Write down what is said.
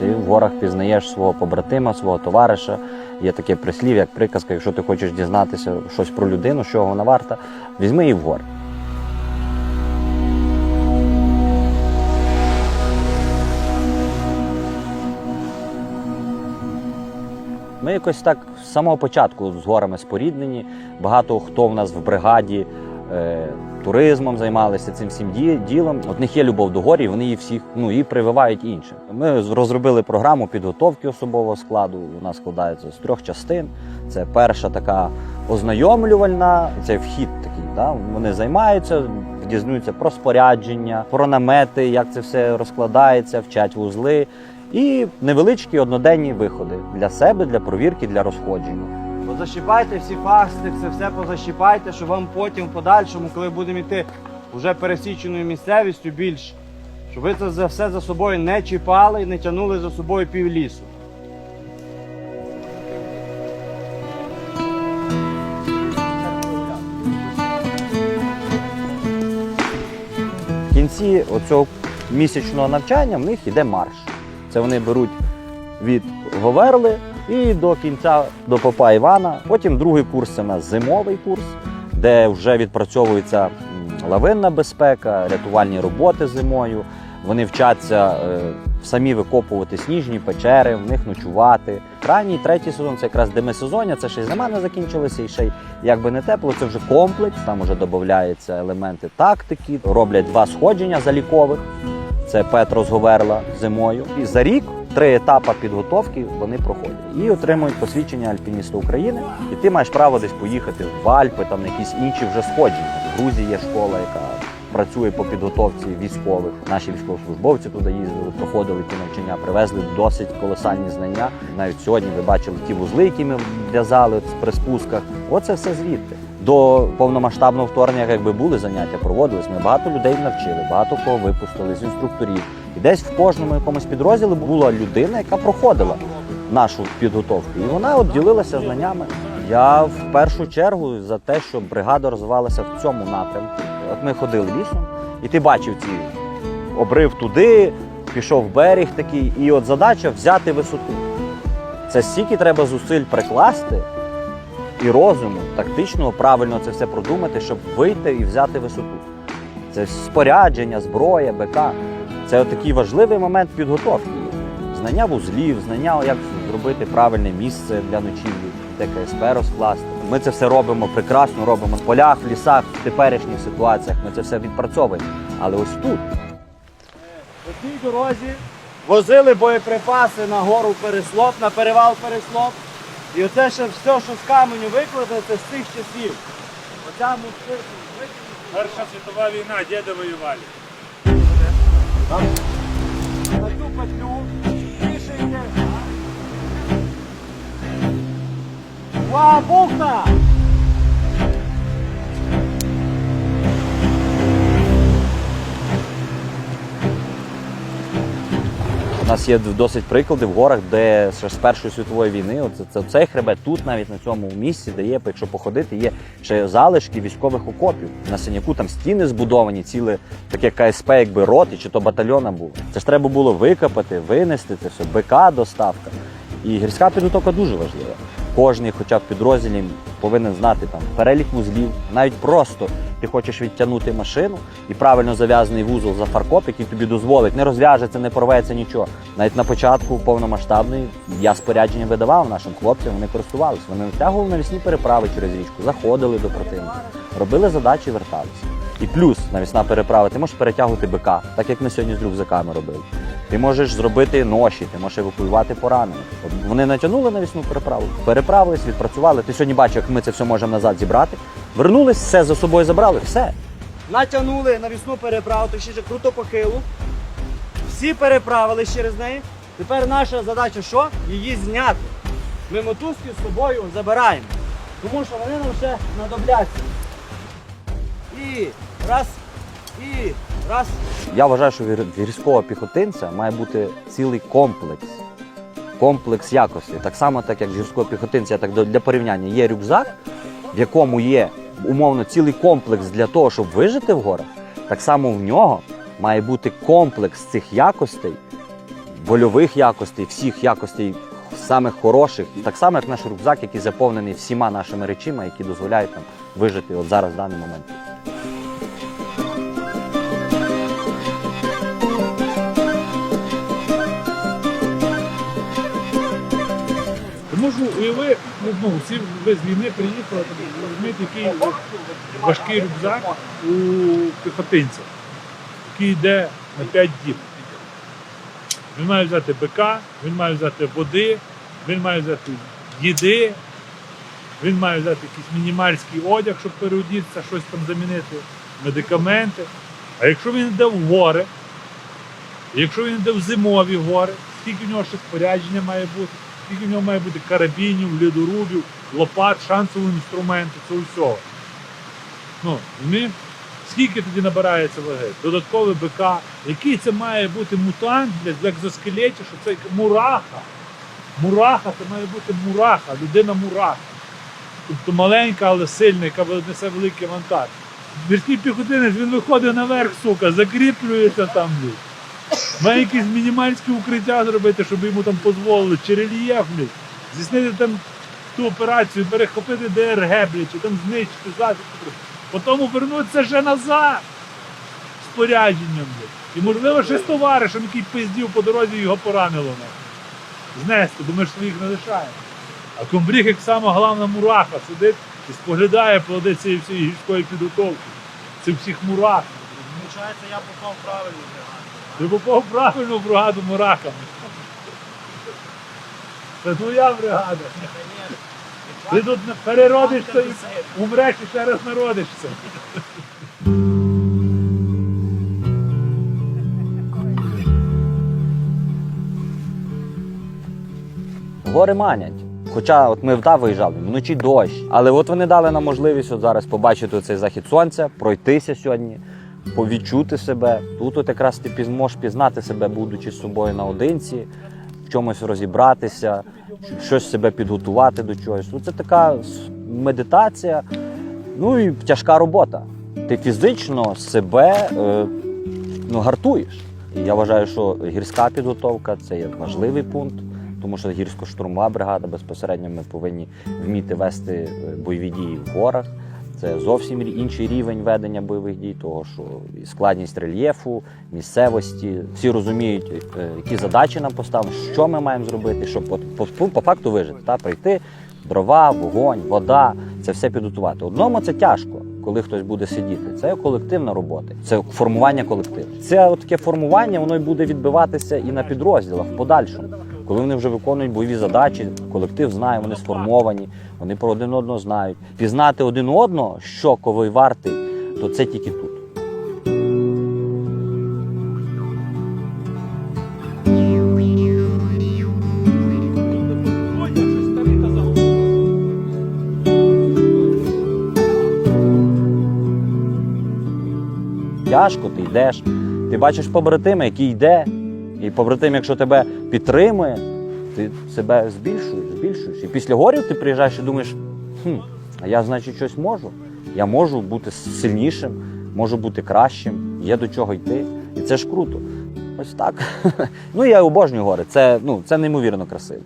Ти в горах пізнаєш свого побратима, свого товариша. Є таке прислів'я, як приказка, якщо ти хочеш дізнатися щось про людину, що вона варта, візьми її в. Ми якось так з самого початку з горами споріднені. Багато хто в нас в бригаді е, туризмом займалися цим всім ді- ділом. От них є любов до горів, вони її всіх ну, і прививають іншим. Ми розробили програму підготовки особового складу. Вона складається з трьох частин. Це перша така ознайомлювальна, це вхід такий. Да? Вони займаються, дізнаються про спорядження, про намети, як це все розкладається, вчать вузли. І невеличкі одноденні виходи для себе, для провірки, для розходження. Позащіпайте всі фасти, це все позащіпайте, щоб вам потім в подальшому, коли будемо йти вже пересіченою місцевістю більш, щоб ви це все за собою не чіпали і не тягнули за собою пів лісу. В кінці оцього місячного навчання в них йде марш. Це вони беруть від Говерли і до кінця до Попа Івана. Потім другий курс це у нас зимовий курс, де вже відпрацьовується лавинна безпека, рятувальні роботи зимою. Вони вчаться е, самі викопувати сніжні печери, в них ночувати. Крайній третій сезон це якраз демисезоння, це ще й зима не закінчилася, і ще й якби не тепло, це вже комплекс. Там вже додаються елементи тактики, роблять два сходження залікових. Це Петро з Говерла зимою. І за рік три етапи підготовки вони проходять і отримують посвідчення альпініста України. І ти маєш право десь поїхати в Альпи, там на якісь інші вже сходження. В Грузії є школа, яка працює по підготовці військових. Наші військовослужбовці туди їздили, проходили ті навчання, привезли досить колосальні знання. Навіть сьогодні ви бачили ті вузли, які ми в'язали при спусках. Оце все звідти. До повномасштабного вторгнення, якби були заняття, проводились. Ми багато людей навчили, багато кого випустили з інструкторів. І десь в кожному якомусь підрозділі була людина, яка проходила нашу підготовку. І вона от ділилася знаннями. Я в першу чергу за те, щоб бригада розвивалася в цьому напрямку. От ми ходили лісом, і ти бачив ці обрив туди, пішов берег такий, і от задача взяти висоту. Це стільки треба зусиль прикласти і розуму, тактичного, правильно це все продумати, щоб вийти і взяти висоту. Це спорядження, зброя, БК. Це такий важливий момент підготовки. Знання вузлів, знання, як зробити правильне місце для ночівлі, де розкласти. Ми це все робимо прекрасно, робимо в полях, в лісах, в теперішніх ситуаціях. Ми це все відпрацьовуємо. Але ось тут По цій дорозі возили боєприпаси на гору Переслоп, на перевал Переслоп. І оце ще все, що з каменю викладено, це з цих часів. Оця муцирка Перша світова війна, діди воювали. На цю петлю йде. Ва, бухта! Нас є досить приклади в горах, де ще з Першої світової війни, от це, це цей хребет тут, навіть на цьому місці, де є, якщо походити, є ще залишки військових окопів. На синяку там стіни збудовані, ціле таке КСП, якби роти, чи то батальйона було. Це ж треба було викопати, винести це все, БК доставка. І гірська підготовка дуже важлива. Кожний, хоча б підрозділі, повинен знати там перелік вузлів. Навіть просто ти хочеш відтягнути машину і правильно зав'язаний вузол за фаркоп, який тобі дозволить, не розв'яжеться, не порветься нічого. Навіть на початку повномасштабної я спорядження видавав нашим хлопцям, вони користувалися. Вони натягували навісні переправи через річку, заходили до противника, робили задачі, верталися. І плюс навісна переправа, ти можеш перетягувати БК, так як ми сьогодні з рюкзаками робили. Ти можеш зробити ноші, ти можеш евакуювати поранених. Вони натягнули навісну переправу, переправились, відпрацювали. Ти сьогодні бачиш, як ми це все можемо назад зібрати. Вернулись, все за собою забрали, все. Натягнули навісну переправу, точніше круто похилу. Всі переправились через неї. Тепер наша задача що? Її зняти. Ми мотузки з собою забираємо. Тому що вони нам ще знадобляться. І раз, і раз. Я вважаю, що вір- піхотинця має бути цілий комплекс. Комплекс якості. Так само, так як гірського піхотинця, так для порівняння є рюкзак, в якому є умовно цілий комплекс для того, щоб вижити в горах. Так само в нього має бути комплекс цих якостей больових якостей, всіх якостей самих хороших, так само як наш рюкзак, який заповнений всіма нашими речима, які дозволяють нам вижити от зараз в даний момент. Можу уяви, ну, ну, всі ви з війни приїхали, візьміть який важкий рюкзак у піхотинця, який йде на 5 діб. Він має взяти БК, він має взяти води, він має взяти їди, він має взяти якийсь мінімальський одяг, щоб переодітися, щось там замінити, медикаменти. А якщо він йде в гори, якщо він йде в зимові гори, скільки в нього ще спорядження має бути, скільки в нього має бути карабінів, лідорубів, лопат, шансового інструменту, цього всього. Ну, розумієш? Скільки тоді набирається ваги? Додатковий БК. Який це має бути мутант блядь, в екзоскелеті, що це мураха. Мураха, це має бути мураха, людина мураха. Тобто маленька, але сильна, яка несе великий вантаж. Мірський піхотинець, він виходить наверх, сука, закріплюється там. Блядь. Має якісь мінімальські укриття зробити, щоб йому там дозволили, чи рельєф, блядь. Здійснити там ту операцію, перехопити ДРГ, блядь, чи там знищити засіб. Потім вернутися ще назад з спорядженням. Блядь. І можливо ще з товаришем, який пиздів по дорозі його поранило. нахуй. Знести, бо ми ж своїх не лишаємо. А комбріг, як сама головна мураха, сидить і споглядає плоди цієї всієї гірської підготовки. Цих всіх мурах. Виходить, я попав правильно. Ти попав правильно бригаду мурахами. Це твоя бригада. Ти тут переродишся і умреш і ще раз народишся. Гори манять. Хоча от ми вдав виїжджали, вночі дощ. Але от вони дали нам можливість от зараз побачити цей захід сонця, пройтися сьогодні, повідчути себе. Тут от якраз ти піз- можеш пізнати себе, будучи з собою наодинці, в чомусь розібратися, щось себе підготувати до чогось. Ну, Це така медитація, ну і тяжка робота. Ти фізично себе е, ну, гартуєш. І я вважаю, що гірська підготовка це є важливий пункт, тому що гірсько-штурмова бригада безпосередньо ми повинні вміти вести е, бойові дії в горах. Це зовсім інший рівень ведення бойових дій, того що і складність рельєфу, місцевості. Всі розуміють, е, які задачі нам поставлені, що ми маємо зробити, щоб по, по, по факту вижити. Та, прийти, дрова, вогонь, вода це все підготувати. Одному це тяжко, коли хтось буде сидіти. Це колективна робота, це формування колективу. Це от таке формування, воно й буде відбиватися і на підрозділах в подальшому. Коли вони вже виконують бойові задачі, колектив знає, вони сформовані, вони про один одного знають. Пізнати один одного, що ковий вартий, то це тільки тут. Тяжко, ти йдеш. Ти бачиш побратима, який йде, і побратим, якщо тебе підтримує, ти себе збільшуєш, збільшуєш. І після горів ти приїжджаєш і думаєш, хм, а я, значить, щось можу. Я можу бути сильнішим, можу бути кращим, є до чого йти. І це ж круто. Ось так. Ну я обожнюю гори. Це, ну, це неймовірно красиво.